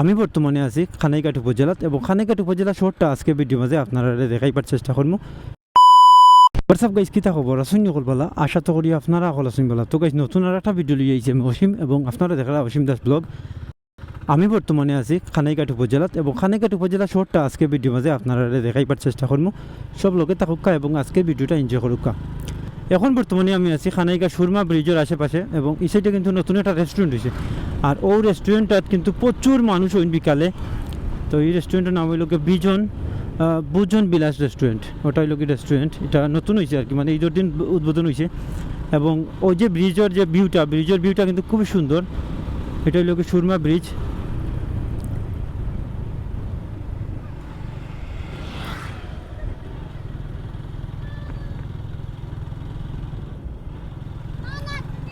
আমি বর্তমানে আছি খানাইঘাট উপজেলাত এবং খানাইঘাট উপজেলা শহরটা আজকে ভিডিও মাঝে আপনারা দেখাইবার চেষ্টা করব হোয়াটসঅ্যাপ গাইজ কিতা খবর? আসুন সকল বলা আশা তো করি আপনারা সকল আসুন বলা তো গাইজ নতুন আর একটা ভিডিও লিয়ে আইছি আমি অসীম এবং আপনারা দেখালা অসীম দাস ব্লগ আমি বর্তমানে আছি খানাইঘাট উপজেলাত এবং খানাইঘাট উপজেলা শহরটা আজকে ভিডিও মাঝে আপনারা দেখাইবার চেষ্টা করব সব লোকে থাকুকা এবং আজকে ভিডিওটা এনজয় করুকা এখন বর্তমানে আমি আছি খানাইকা সুরমা ব্রিজের আশেপাশে এবং এই সাইডে কিন্তু নতুন একটা রেস্টুরেন্ট হয়েছে আর ও রেস্টুরেন্টটাত কিন্তু প্রচুর মানুষ হইন বিকালে। তো এই রেস্টুরেন্টের নাম হইল বিজন বুজন বিলাস রেস্টুরেন্ট ওটা হইল কি রেস্টুরেন্ট এটা নতুন হয়েছে আর কি মানে ঈদের দিন উদ্বোধন হয়েছে এবং ওই যে ব্রিজের যে ভিউটা ব্রিজের ভিউটা কিন্তু খুবই সুন্দর। এটা হইল কি সুরমা ব্রিজ।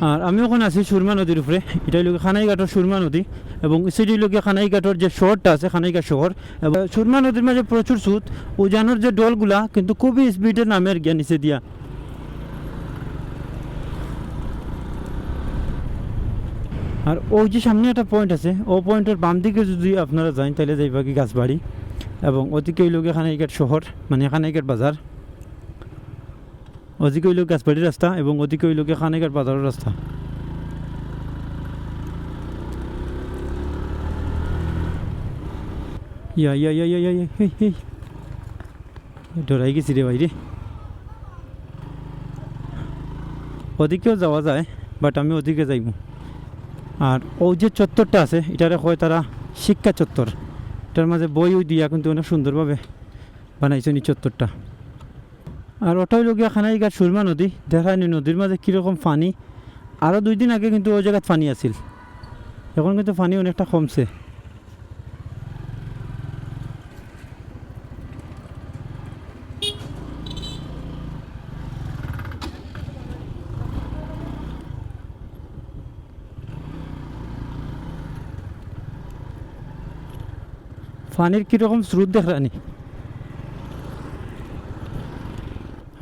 আর আমি ওখানে আছি সুরমা নদীর উপরে। এটা হইল খানাইঘাটের সুরমা নদী এবং সেটি হইল খানাইঘাটের যে শহরটা আছে, খানাইঘাট শহর। এবং সুরমা নদীর মাঝে প্রচুর সুদ উজানোর যে ডলগুলা কিন্তু খুবই স্পিডে নামের গিয়া নিচে দিয়া। আর ওই যে সামনে একটা পয়েন্ট আছে, ও পয়েন্টের বাম দিকে যদি আপনারা যান, তাহলে যাইবা কি গাছবাড়ি। এবং হইল গিয়ে খানাইঘাট শহর মানে খানাইঘাট বাজার। ওদিকে হইল গাছবাড়ির রাস্তা এবং ওদিকে হইল খানাইঘাট বাজারের রাস্তা। ইয়া ইয়া ইয়া ইয়া ইয়া গেছি রে ভাই রে। ওদিকেও যাওয়া যায় বাট আমি ওদিকে যাইব। আর ওই যে চত্বরটা আছে, এটারে হয় তারা শিক্ষা চত্বর। এটার মাঝে বই ওই দিয়া কিন্তু অনেক সুন্দরভাবে বানাইছেন এই চত্বরটা। আর ওটাই লগিয়া খানাইঘাট সুরমা নদী দেখায়নি নদীর মাঝে কীরকম পানি। আরও দুই দিন আগে কিন্তু ওই জায়গায় পানি আছিল। এখন কিন্তু পানি অনেকটা কমছে। পানির কীরকম স্রোত দেখানি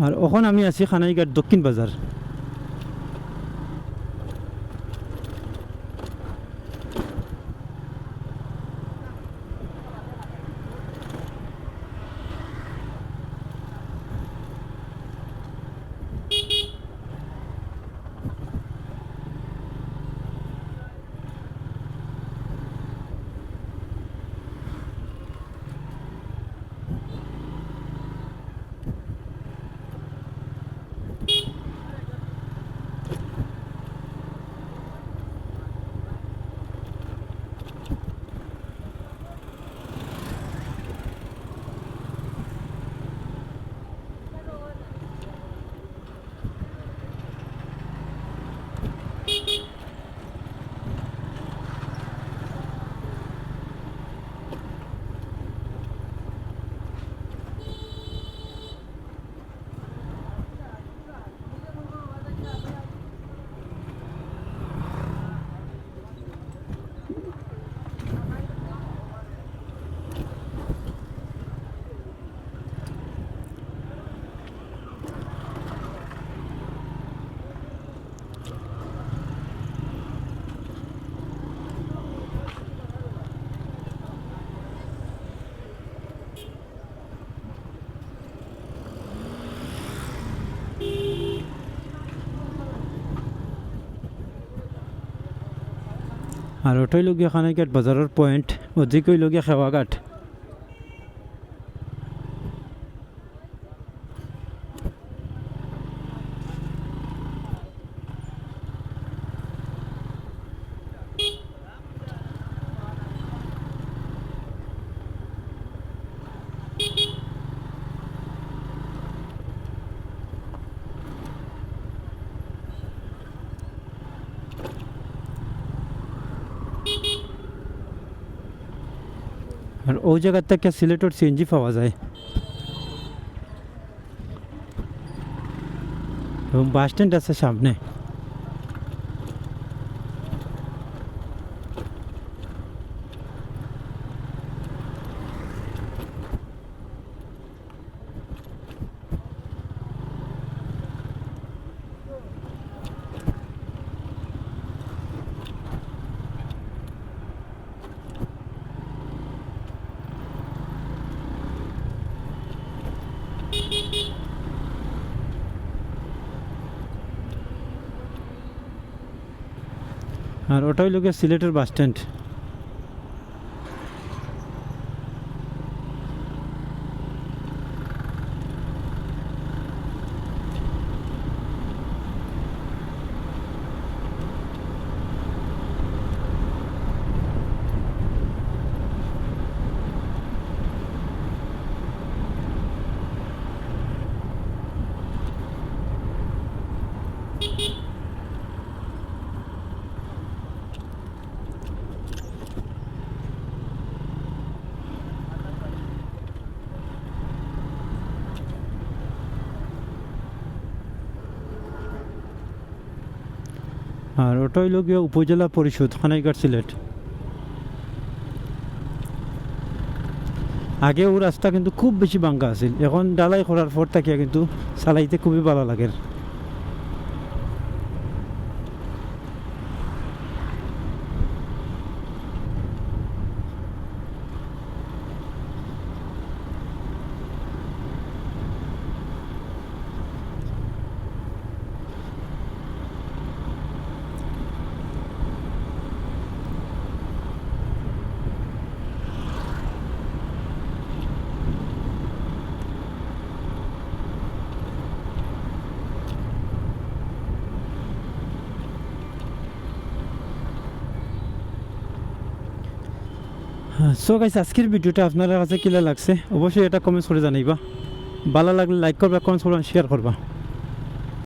আর ওখানে আমি আছি খানাইঘাট দক্ষিণ বাজার। আর ওটাই লগিয়া খানাইঘাট বাজারের পয়েন্ট ওদিকে লগিয়া খেওয়াঘাট আর ওই জায়গার থেকে সিলেটর সিএনজি পাওয়া যায়। এবং বাস স্ট্যান্ড আছে সামনে। আর ওটা হইল গিয়ে সিলেটের বাস স্ট্যান্ড। আর ওটা হইল উপজেলা পরিষদ, খানাইঘাট সিলেট। আগে ও রাস্তা কিন্তু খুব বেশি বাঙ্কা আছিল, এখন ডালাই করার পর থাকিয়া কিন্তু চালাইতে খুবই ভালো লাগে। সো গাইস আজকের ভিডিওটা আপনার কাছে কিলা লাগছে? অবশ্যই এটা কমেন্টস করে জানাইবা। ভালো লাগলে লাইক করবা কমেন্টস করবা শেয়ার করবা।